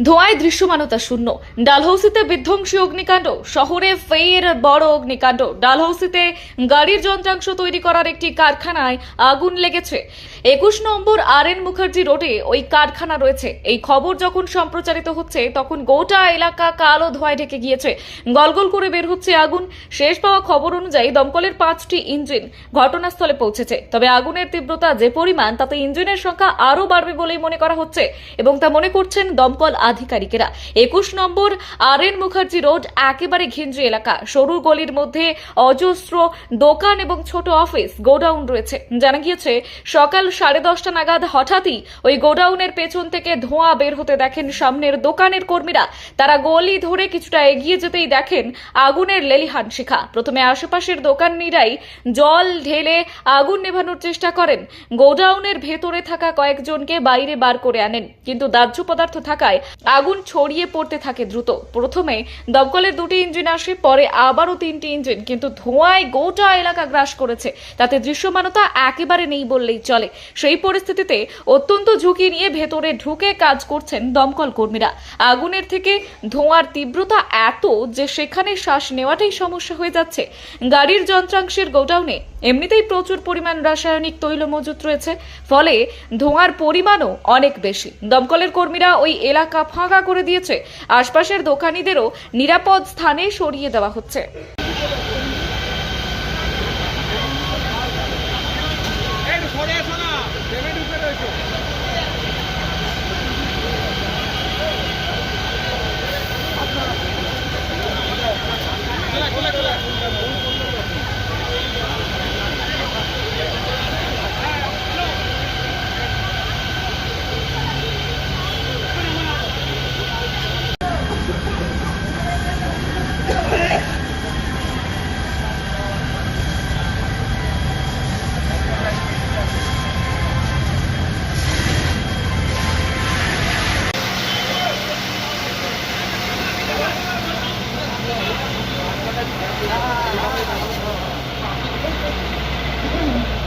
ধোঁয়ায় দৃশ্যমানতা শূন্য। ডালহৌসিতে বিধ্বংসী অগ্নিকাণ্ড, শহরে ফের বড় অগ্নিকাণ্ড। ডালহৌসিতে গাড়ির যন্ত্রাংশ তৈরি করার একটি কারখানায় আগুন লেগেছে। একুশ নম্বর আর এন মুখার্জি রোডে ওই কারখানা রয়েছে। এই খবর যখন সম্প্রচারিত হচ্ছে, তখন গোটা এলাকা কালো ধোঁয়ায় ঢেকে গিয়েছে। গলগল করে বের হচ্ছে আগুন। শেষ পাওয়া খবর অনুযায়ী দমকলের পাঁচটি ইঞ্জিন ঘটনাস্থলে পৌঁছেছে। তবে আগুনের তীব্রতা যে পরিমাণ, তাতে ইঞ্জিনের সংখ্যা আরও বাড়বে বলেই মনে করা হচ্ছে। এবং তা মনে করছেন দমকল আধিকারিকেরা। একুশ নম্বর আর এন মুখার্জি রোড, একেবারে ঘিঞ্জি এলাকা। সরু গলির মধ্যে অজস্র দোকান এবং ছোট অফিস, গোডাউন রয়েছে। জানা গিয়েছে, সকাল সাড়ে দশটা নাগাদ হঠাৎই ওই গোডাউনের পেছন থেকে ধোঁয়া বের হতে দেখেন সামনের দোকানের কর্মীরা। তারা গলি ধরে কিছুটা এগিয়ে যেতেই দেখেন আগুনের লেলিহান শিখা। প্রথমে আশেপাশের দোকানিরাই জল ঢেলে আগুন নেভানোর চেষ্টা করেন। গোডাউনের ভেতরে থাকা কয়েকজনকে বাইরে বার করে আনেন। কিন্তু দাহ্য পদার্থ থাকায় আগুন ছড়িয়ে পড়তে থাকে দ্রুত। প্রথমে দমকলের দুটি ইঞ্জিন আসে, পরে আবারও তিনটি ইঞ্জিন, কিন্তু ধোঁয়ায় গোটা এলাকা গ্রাস করেছে। তাতে দৃশ্যমানতা একেবারে নেই বললেই চলে। সেই পরিস্থিতিতে অত্যন্ত ঝুঁকি নিয়ে ভেতরে ঢুকে কাজ করছেন দমকল কর্মীরা। আগুনের থেকে ধোঁয়ার তীব্রতা এত যে সেখানে শ্বাস নেওয়াটাই সমস্যা হয়ে যাচ্ছে। গাড়ির যন্ত্রাংশের গোডাউনে এমনিতেই প্রচুর পরিমাণ রাসায়নিক তৈল মজুত রয়েছে, ফলে ধোঁয়ার পরিমাণও অনেক বেশি। দমকলের কর্মীরা ওই এলাকা ফাঁকা করে দিয়েছে, আশপাশের দোকানিদেরও নিরাপদ স্থানে সরিয়ে দেওয়া হচ্ছে। Thank you.